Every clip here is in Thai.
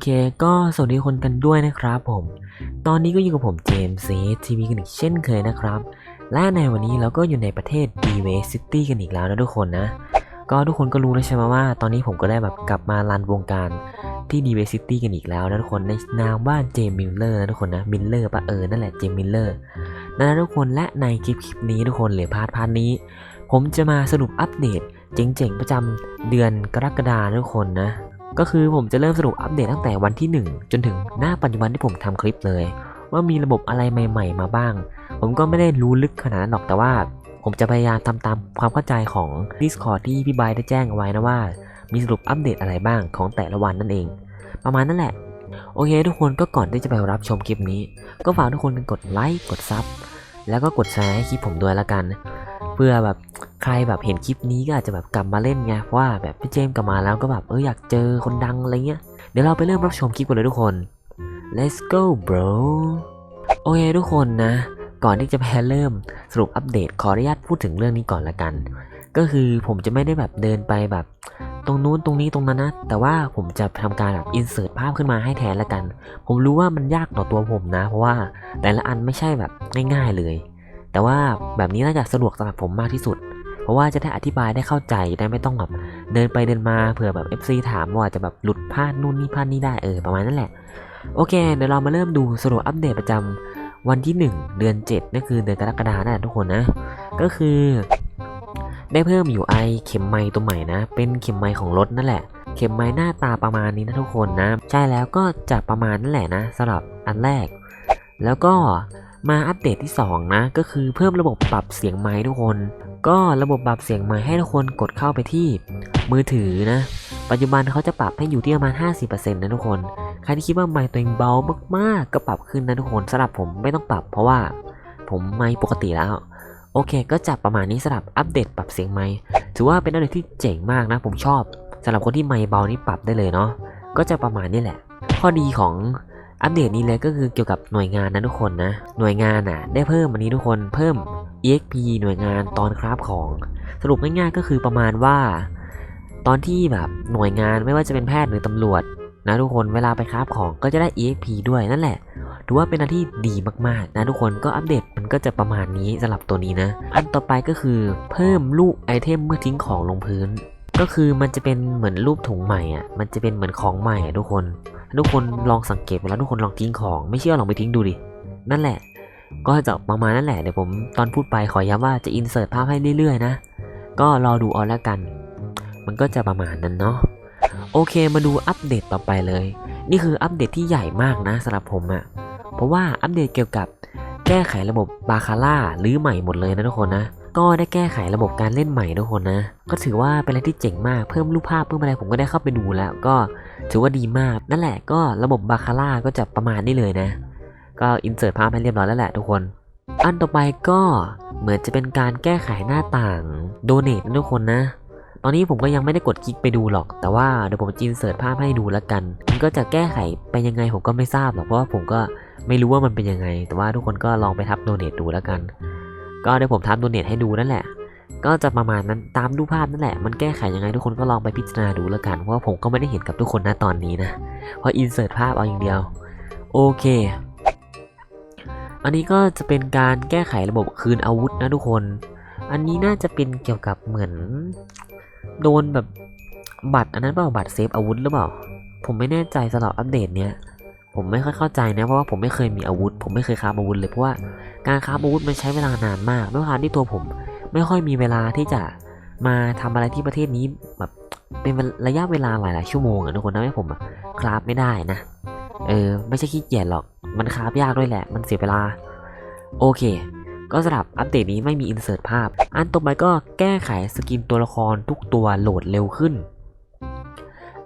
เคก็สวัสดีคนกันด้วยนะครับผม ตอนนี้ก็อยู่กับผมเจมส์เซทีวีกันอีกเช่นเคยนะครับ และในวันนี้เราก็อยู่ในประเทศ d w a y City กันอีกแล้วนะทุกคนนะ ก็ทุกคนก็รู้แล้วใช่ไหมว่า ตอนนี้ผมก็ได้แบบกลับมารันวงการที่ d w a y City กันอีกแล้วนะทุกคนในนามว่าเจมมิลเลอร์นะทุกคนนะมิลเลอร์ปะเออนั่นแหละเจมมิลเลอร์นะทุกคนและในคลิปคลิปนี้ทุกคนหรือพาร์ทพาร์ทนี้ ผมจะมาสรุปอัปเดตเจ๋งๆประจำเดือนกรกฎาคมทุกคนนะ ก็คือผมจะเริ่มสรุปอัปเดตตั้งแต่วันที่ 1 จนถึงหน้าปัจจุบันที่ผมทำคลิปเลย ว่ามีระบบอะไรใหม่ ๆ มาบ้าง ผมก็ไม่ได้รู้ลึกขนาดนั้นหรอกแต่ว่า ผมจะพยายามทำตามความเข้าใจของ Discord ที่พี่บายได้แจ้งเอาไว้นะว่า มีสรุปอัปเดตอะไรบ้างของแต่ละวันนั่นเอง ประมาณนั่นแหละโอเค ทุกคนก็ก่อนที่จะไปรับชมคลิปนี้ ก็ฝากทุกคนกดไลค์กดซับ แล้วก็กดแชร์ให้คลิปผมด้วยละกัน เพื่อแบบใครแบบเห็นคลิปนี้ก็อาจจะแบบกลับมาเล่นไงเพราะว่าแบบพี่เจมส์กลับมาแล้วก็แบบเอออยากเจอคนดังอะไรเงี้ยเดี๋ยวเราไปเริ่มรับชมคลิปกันเลยทุกคน let's go bro โอเคทุกคนนะ ก่อนที่จะไปเริ่มสรุปอัปเดตขออนุญาตพูดถึงเรื่องนี้ก่อนละกัน ก็คือผมจะไม่ได้แบบเดินไปแบบ ตรงนู้นตรงนี้ตรงนั้นนะแต่ว่าผมจะทำการแบบอินเสิร์ตภาพขึ้นมาให้แทนละกัน ผมรู้ว่ามันยากต่อตัวผมนะ เพราะว่าแต่ละอันไม่ใช่แบบง่ายๆเลย แต่ว่าแบบนี้น่าจะสะดวกสำหรับผมมากที่สุด เพราะว่าจะได้อธิบายได้เข้าใจได้ไม่ต้องแบบเดินไปเดินมาเผื่อแบบ FC ถามว่าจะแบบหลุดพลาดนู่นนี่พลาดนี่ได้เออประมาณนั้นแหละโอเค เดี๋ยวเรามาเริ่มดูสรุปอัปเดตประจำ วันที่ 1 เดือน 7นั่นคือเดือนกรกฎาคมนั่นแหละทุกคนนะ ก็คือ ได้เพิ่มอยู่ไอเข็มไม้ตัวใหม่นะ เป็นเข็มไม้ของรถนั่นแหละ เข็มไม้หน้าตาประมาณนี้นะทุกคนนะ ใช่แล้วก็จะประมาณนั่นแหละนะสำหรับอันแรก แล้วก็มาอัปเดตที่ 2 นะ ก็คือเพิ่มระบบปรับเสียงไม้ทุกคน ก็ระบบปรับเสียงไม้ให้ทุกคนกดเข้าไปที่มือถือนะ ปัจจุบันเขาจะปรับให้อยู่ที่ประมาณ 50%นะทุกคน ใครที่คิดว่าไมค์ตัวเองเบามากๆ ก็ปรับขึ้นนะทุกคนสำหรับผมไม่ต้องปรับเพราะว่าผมไมค์ปกติแล้ว โอเค ก็จับประมาณนี้สำหรับอัปเดตปรับเสียงไมค์ถือว่าเป็นอัปเดตที่เจ๋งมากนะ ผมชอบสำหรับคนที่ไมค์เบานี่ปรับได้เลยเนาะก็จะประมาณนี้แหละ ข้อดีของอัปเดตนี้เลยก็คือเกี่ยวกับหน่วยงานนะทุกคนนะ หน่วยงานอะ ได้เพิ่มอันนี้ทุกคนเพิ่ม exp หน่วยงานตอนคราฟของ สรุปง่ายๆก็คือประมาณว่า ตอนที่แบบหน่วยงานไม่ว่าจะเป็นแพทย์หรือตำรวจนะทุกคนเวลาไปคราฟของก็จะได้ exp ด้วยนั่นแหละถือว่าเป็นอะไรที่ดีมากๆนะทุกคนก็อัปเดตมันก็จะประมาณนี้สำหรับตัวนี้นะ อันต่อไปก็คือเพิ่มลูกไอเทมเมื่อทิ้งของลงพื้น ก็คือมันจะเป็นเหมือนรูปถุงใหม่อะมันจะเป็นเหมือนของใหม่อะทุกคน ทุกคนลองสังเกตเวลาทุกคนลองทิ้งของ ไม่เชื่อลองไปทิ้งดูดินั่นแหละ ก็จะประมาณนั่นแหละเดี๋ยวผมตอนพูดไปขอย้ำว่าจะอินเสิร์ตภาพให้เรื่อยๆนะก็รอดูเอาล้วกัน มันก็จะประมาณนั้นเนาะโอเคมาดูอัปเดตต่อไปเลย นี่คืออัปเดตที่ใหญ่มากนะสำหรับผมอะเพราะว่าอัปเดตเกี่ยวกับแก้ไขระบบบาคาร่าหรือใหม่หมดเลยนะทุกคนนะ ก็ได้แก้ไขระบบการเล่นใหม่ทุกคนนะ ก็ถือว่าเป็นอะไรที่เจ๋งมากเพิ่มรูปภาพเพิ่มอะไรผมก็ได้เข้าไปดูแล้ว ก็ถือว่าดีมากนั่นแหละก็ระบบบาคาร่าก็จะประมาณนี้เลยนะ ก็อินเสิร์ตภาพให้เรียบร้อยแล้วแหละทุกคน อันต่อไปก็เหมือนจะเป็นการแก้ไขหน้าต่างโดเนทนะทุกคนนะ ตอนนี้ผมก็ยังไม่ได้กดคลิกไปดูหรอก แต่ว่าเดี๋ยวผมจินเสิร์ตภาพให้ดูแล้วกัน มันก็จะแก้ไขไปยังไงผมก็ไม่ทราบหรอกเพราะว่าผมก็ไม่รู้ว่ามันเป็นยังไง แต่ว่าทุกคนก็ลองไปทับโดเนทดูแล้วกัน ก็เดี๋ยวผมทับโดเนทให้ดูนั่นแหละ ก็จะประมาณนั้นตามรูปภาพนั่นแหละ มันแก้ไขยังไงทุกคนก็ลองไปพิจารณาดูแล้วกัน เพราะว่าผมก็ไม่ได้เห็นกับทุกคนนะตอนนี้นะ เพราะอินเสิร์ตภาพเอาอย่างเดียว โอเค อันนี้ก็จะเป็นการแก้ไขระบบคืนอาวุธนะทุกคน อันนี้น่าจะเป็นเกี่ยวกับเหมือน โดนแบบบัตรอันนั้นเปล่าบัตรเซฟอาวุธหรือเปล่า ผมไม่แน่ใจสำหรับอัปเดตเนี้ยผมไม่ค่อยเข้าใจนะเพราะว่าผมไม่เคยมีอาวุธ ผมไม่เคยคราอาวุธเลยเพราะว่าการคราอาวุธมันใช้เวลานานมากด้วยความที่ตัวผมไม่ค่อยมีเวลาที่จะมาทำอะไรที่ประเทศนี้แบบเป็นระยะเวลาหลายๆชั่วโมงอะทุกคนทำให้ผมอะคราฟไม่ได้นะ เออ ไม่ใช่ขี้เกียจหรอกมันคราฟยากด้วยแหละ มันเสียเวลา โอเค ก็สำหรับอัปเดตนี้ไม่มีอินเสิร์ตภาพ อันต่อไปก็แก้ไขสกินตัวละครทุกตัวโหลดเร็วขึ้น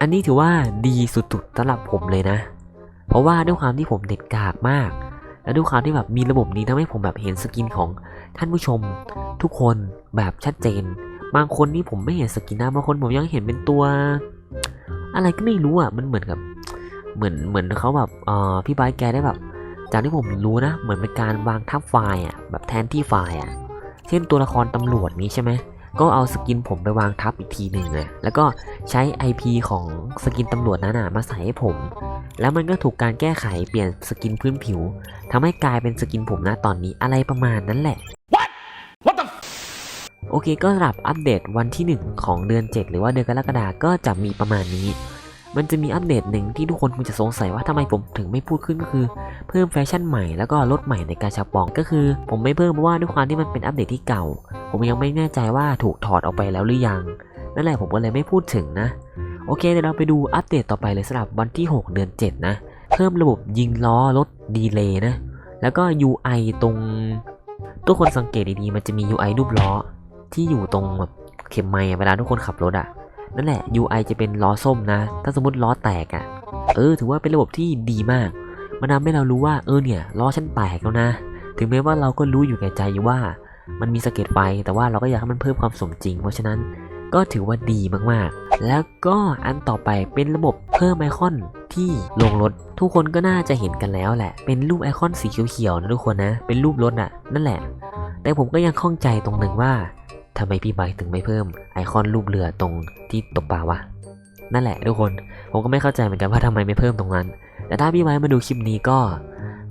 อันนี้ถือว่าดีสุดๆสำหรับผมเลยนะ เพราะว่าด้วยความที่ผมเด็ดกากมาก และด้วยความที่แบบมีระบบนี้ทำให้ผมแบบเห็นสกินของท่านผู้ชม ทุกคนแบบชัดเจน บางคนนี่ผมไม่เห็นสกินนะบางคนผมยังเห็นเป็นตัว อะไรก็ไม่รู้อะมันเหมือนกับ เหมือนเหมือนเขาแบบเอ่อพี่บร์ทแกได้แบบ จากที่ผมรู้นะ เหมือนเป็นการวางทับไฟล์อะแบบแทนที่ไฟล์อะเช่นตัวละครตำรวจนี้ใช่ไหมก็เอาสกินผมไปวางทับอีกทีหนึ่งเลยแล้วก็ใช้ IP ของสกินตำรวจนั้นน่ะมาใส่ให้ผม แล้วมันก็ถูกการแก้ไขเปลี่ยนสกินพื้นผิวทำให้กลายเป็นสกินผมนะตอนนี้อะไรประมาณนั้นแหละ What the โอเคก็สำหรับอัปเดตวันที่ 1 ของเดือน 7 หรือว่าเดือนกรกฎาก็จะมีประมาณนี้ มันจะมีอัปเดตหนึ่งที่ทุกคนคงจะสงสัยว่าทำไมผมถึงไม่พูดขึ้นก็คือ เพิ่มแฟชั่นใหม่แล้วก็ลดใหม่ในการชาปองก็คือ ผมไม่เพิ่มเพราะว่าด้วยความที่มันเป็นอัปเดตที่เก่า ผมยังไม่แน่ใจว่าถูกถอดออกไปแล้วหรือยัง นั่นแหละผมก็เลยไม่พูดถึงนะ โอเคเดี๋ยวเราไปดูอัปเดตต่อไปเลยสำหรับวันที่ 6 เดือน 7 นะ เพิ่มระบบยิงล้อลดดีเลย์นะ แล้วก็ UI ตรงทุกคนสังเกตดีๆมันจะมี UI รูปล้อที่อยู่ตรงแบบเข็มไม้เวลาทุกคนขับรถอะ นั่นแหละ UI จะเป็นล้อส้มนะ ถ้าสมมติล้อแตกอะเออ ถือว่าเป็นระบบที่ดีมาก มันทำให้เรารู้ว่าเออเนี่ยล้อฉันแตกแล้วนะ ถึงแม้ว่าเราก็รู้อยู่แก่ใจว่า มันมีสะเก็ตไฟ แต่ว่าเราก็อยากให้มันเพิ่มความสมจริง เพราะฉะนั้นก็ถือว่าดีมากๆ แล้วก็อันต่อไปเป็นระบบเพิ่มไอคอนที่ลงรถ ทุกคนก็น่าจะเห็นกันแล้วแหละ เป็นรูปไอคอนสีเขียวๆนะทุกคนนะ เป็นรูปรถอะนั่นแหละ แต่ผมก็ยังข้องใจตรงหนึ่งว่า ทำไมพี่ไบถึงไม่เพิ่มไอคอนรูปเรือตรงที่ตกปลาวะ นั่นแหละทุกคน ผมก็ไม่เข้าใจเหมือนกันว่าทำไมไม่เพิ่มตรงนั้น แต่ถ้าพี่ไบมาดูคลิปนี้ก็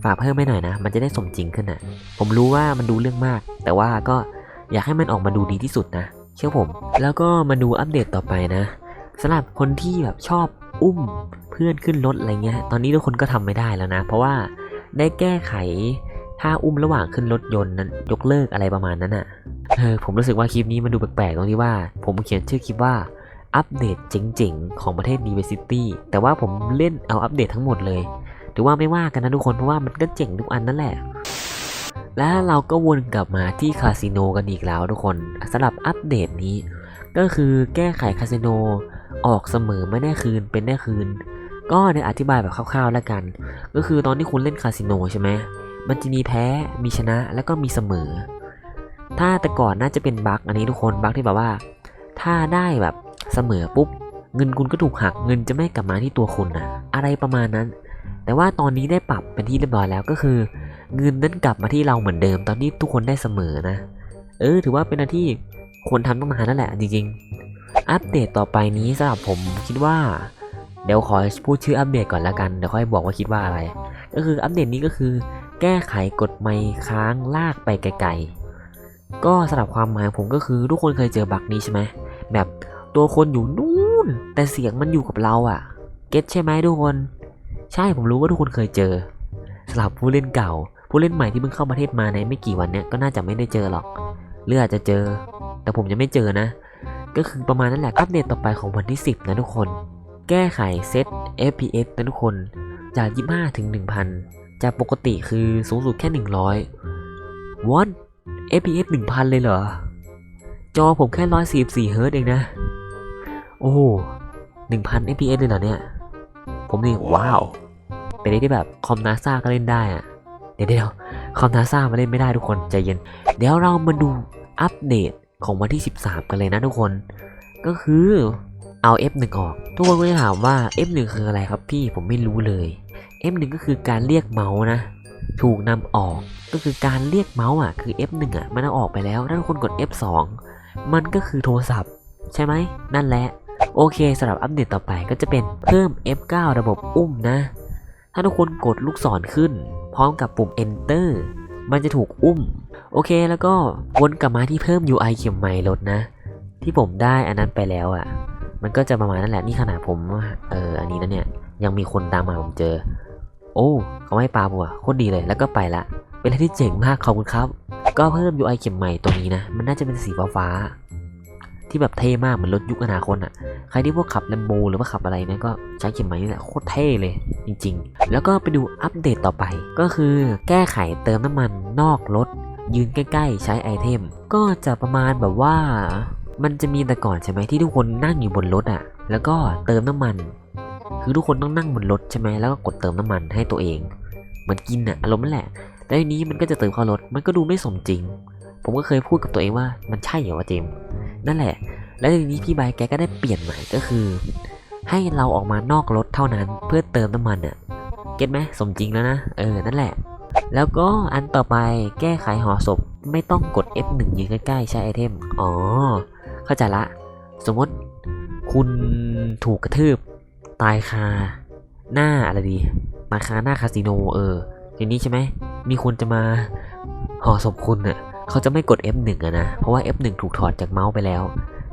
ฝากเพิ่มให้หน่อยนะ มันจะได้สมจริงขึ้นอนะผมรู้ว่ามันดูเรื่องมาก แต่ว่าก็อยากให้มันออกมาดูดีที่สุดนะ เชื่อผม แล้วก็มาดูอัปเดตต่อไปนะสำหรับคนที่แบบชอบอุ้มเพื่อนขึ้นรถอะไรเงี้ย ตอนนี้ทุกคนก็ทำไม่ได้แล้วนะ เพราะว่าได้แก้ไข ถ้าอุ้มระหว่างขึ้นรถยนต์นั้นยกเลิกอะไรประมาณนั้นอะ่ะเออผมรู้สึกว่าคลิปนี้มันดูแปลกๆตรงที่ว่า ผมเขียนชื่อคลิปว่าอัปเดตเจ๋งๆ ของประเทศ Diversity แต่ว่าผมเล่นเอาอัปเดตทั้งหมดเลยถือว่าไม่ว่ากันนะทุกคนเพราะว่ามันก็เจ๋งทุกอันนั่นแหละ และเราก็วนกลับมาที่คาสิโนกันอีกแล้วทุกคนสำหรับอัปเดตนี้ ก็คือแก้ไขคาสิโนออกเสมอไม่ได้คืนเป็นได้คืน ก็ได้อธิบายแบบคร่าวๆแล้วกัน ก็คือตอนที่คุณเล่นคาสิโนใช่ไหม มันจะมีแพ้มีชนะแล้วก็มีเสมอ ถ้าแต่ก่อนน่าจะเป็นบั๊กอันนี้ทุกคนบั๊กที่แบบว่า ถ้าได้แบบเสมอปุ๊บ เงินคุณก็ถูกหักเงินจะไม่กลับมาที่ตัวคุณนะอะไรประมาณนั้น แต่ว่าตอนนี้ได้ปรับเป็นที่เรียบร้อยแล้วก็คือ เงินนั้นกลับมาที่เราเหมือนเดิม ตอนนี้ทุกคนได้เสมอนะ เออ ถือว่าเป็นอะไรที่ควรทำตั้งนานนั่นแหละจริงๆ อัปเดตต่อไปนี้สำหรับผมคิดว่าเดี๋ยวขอพูดชื่ออัปเดตก่อนละกันเดี๋ยวค่อยบอกว่าคิดว่าอะไร ก็คืออัปเดตนี้ก็คือ แก้ไขกฎไม่ค้างลากไปไกลๆ ก็สำหรับความหมายผมก็คือทุกคนเคยเจอบั๊กนี้ใช่ไหมแบบตัวคนอยู่นู่น แต่เสียงมันอยู่กับเราอะเก็ตใช่ไหมทุกคน ใช่ผมรู้ว่าทุกคนเคยเจอสำหรับผู้เล่นเก่า ผู้เล่นใหม่ที่เพิ่งเข้าประเทศมาในไม่กี่วันเนี้ยก็น่าจะไม่ได้เจอหรอกหรืออาจจะเจอ แต่ผมยังไม่เจอนะ ก็คือประมาณนั้นแหละอัปเดตต่อไปของวันที่ 10 นะทุกคน แก้ไขเซต FPS นะทุกคนจาก 25 ถึง 1,000 จากปกติคือสูงสุดแค่ 100วอน FPS 1000 เลยเหรอ จอผมแค่144เฮิร์ตเองนะ โอ้ห1000 FPS เลยเหรอเนี่ย ผมนี่ว้าว เป็นอะไรที่แบบคอมนาซาก็เล่นได้อะเดี๋ยวเดี๋ยวคอมนาซามาเล่นไม่ได้ทุกคนใจเย็น เดี๋ยวเรามาดูอัปเดตของวันที่ 13 กันเลยนะทุกคน ก็คือเอา F1 ออก ทุกคนก็จะถามว่า F1 คืออะไรครับพี่ผมไม่รู้เลย F1 ก็คือการเรียกเมาส์นะ ถูกนำออกก็คือการเรียกเมาส์อะคือ F1 อะมันเอาออกไปแล้วถ้าทุกคนกด F2 มันก็คือโทรศัพท์ ใช่ไหมนั่นแหละ โอเคสำหรับอัปเดตต่อไปก็จะเป็นเพิ่ม F9 ระบบอุ้มนะ ถ้าทุกคนกดลูกศรขึ้น พร้อมกับปุ่ม Enter มันจะถูกอุ้ม โอเคแล้วก็วนกลับมาที่เพิ่ม UI เข็มไมล์รถนะ ที่ผมได้อันนั้นไปแล้วอะ่ะ มันก็จะประมาณนั้นแหละนี่ขนาดผมเอออันนี้นะเนี่ย ยังมีคนตามมาผมเจอ โอ้เขาให้ปลาบัวโคตรดีเลยแล้วก็ไปละเป็นอะไรที่เจ๋งมากขอบคุณครับ ก็เพิ่ม UI เข็มใหม่ตัวนี้นะ มันน่าจะเป็นสีฟ้าๆที่แบบเท่มากเหมือนรถยุคอนาคตอะ ใครที่พวกขับ l ลมโบหรือว่าขับอะไรนะก็ใช้เข็มใหม่นี่แหละโคตรเท่เลยจริง ๆ แล้วก็ไปดูอัปเดตต่อไป ก็คือแก้ไขเติมน้ำมันนอกรถยืนใกล้ๆ ใช้ไอเทม ก็จะประมาณแบบว่า มันจะมีแต่ก่อนใช่ไหมที่ทุกคนนั่งอยู่บนรถอะ แล้วก็เติมน้ำมัน คือทุกคนต้องนั่งบนรถใช่ไหมแล้วก็กดเติมน้ำมันให้ตัวเอง เหมือนกินอะอารมณ์นั่นแหละแต่ทีนี้มันก็จะเติมเข้ารถ มันก็ดูไม่สมจริง ผมก็เคยพูดกับตัวเองว่ามันใช่เหรอวะเจม นั่นแหละ แล้วทีนี้พี่ไบค์แกก็ได้เปลี่ยนใหม่ก็คือ ให้เราออกมานอกรถเท่านั้นเพื่อเติมน้ำมันอะเก็ตไหมสมจริงแล้วนะ เออ นั่นแหละ แล้วก็อันต่อไปแก้ไขหอศพไม่ต้องกด F1 ยืนใกล้ๆใช้ไอเทม อ๋อ เข้าใจละ สมมติคุณถูกกระทืบ ตายคาหน้าอะไรดีตายคาหน้าคาสิโนเออทีนี้ใช่ไหมมีคนจะมาห่อศพคุณน่ะเขาจะไม่กด F1 อะนะ เพราะว่า F1 ถูกถอดจากเมาส์ไปแล้ว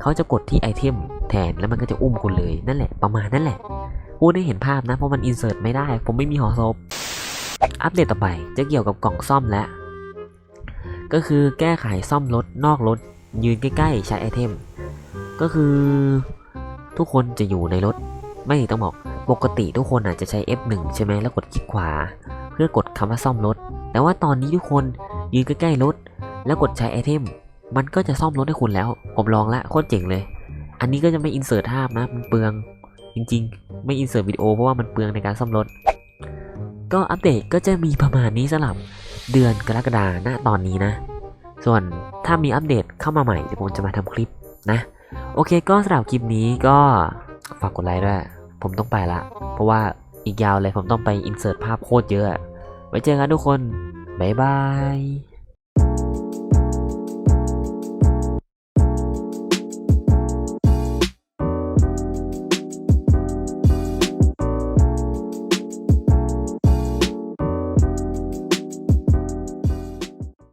เขาจะกดที่ไอเทมแทนแล้วมันก็จะอุ้มคุณเลยนั่นแหละประมาณนั่นแหละพูดได้เห็นภาพนะ เพราะมันอินเสิร์ตไม่ได้ ผมไม่มีห่อศพอัปเดตต่อไปจะเกี่ยวกับกล่องซ่อมแล้ว ก็คือแก้ไขซ่อมรถนอกรถ ยืนใกล้ๆใช้ไอเทม ก็คือทุกคนจะอยู่ในรถ ไม่ต้องบอกปกติทุกคนอาจจะใช้ F1 ใช่ไหมแล้วกดคลิกขวา เพื่อกดคำว่าซ่อมรถ แต่ว่าตอนนี้ทุกคนยืนใกล้ๆรถ แล้วกดใช้ไอเทม มันก็จะซ่อมรถให้คุณแล้ว ผมลองละโคตรเจ๋งเลย อันนี้ก็จะไม่อินเสิร์ตภาพนะ มันเปลือง จริงๆ ไม่อินเสิร์ตวิดีโอเพราะว่ามันเปลืองในการซ่อมรถ ก็อัปเดตก็จะมีประมาณนี้สำหรับเดือนกรกฎาณตอนนี้นะ ส่วนถ้ามีอัปเดตเข้ามาใหม่เดี๋ยวผมจะมาทำคลิปนะ โอเคก็สำหรับคลิปนี้ก็ ฝากกดไลค์ด้วย ผมต้องไปละ เพราะว่าอีกยาวเลยผมต้องไปอินเสิร์ตภาพโคตรเยอะ ไว้เจอกันทุกคน บ๊ายบาย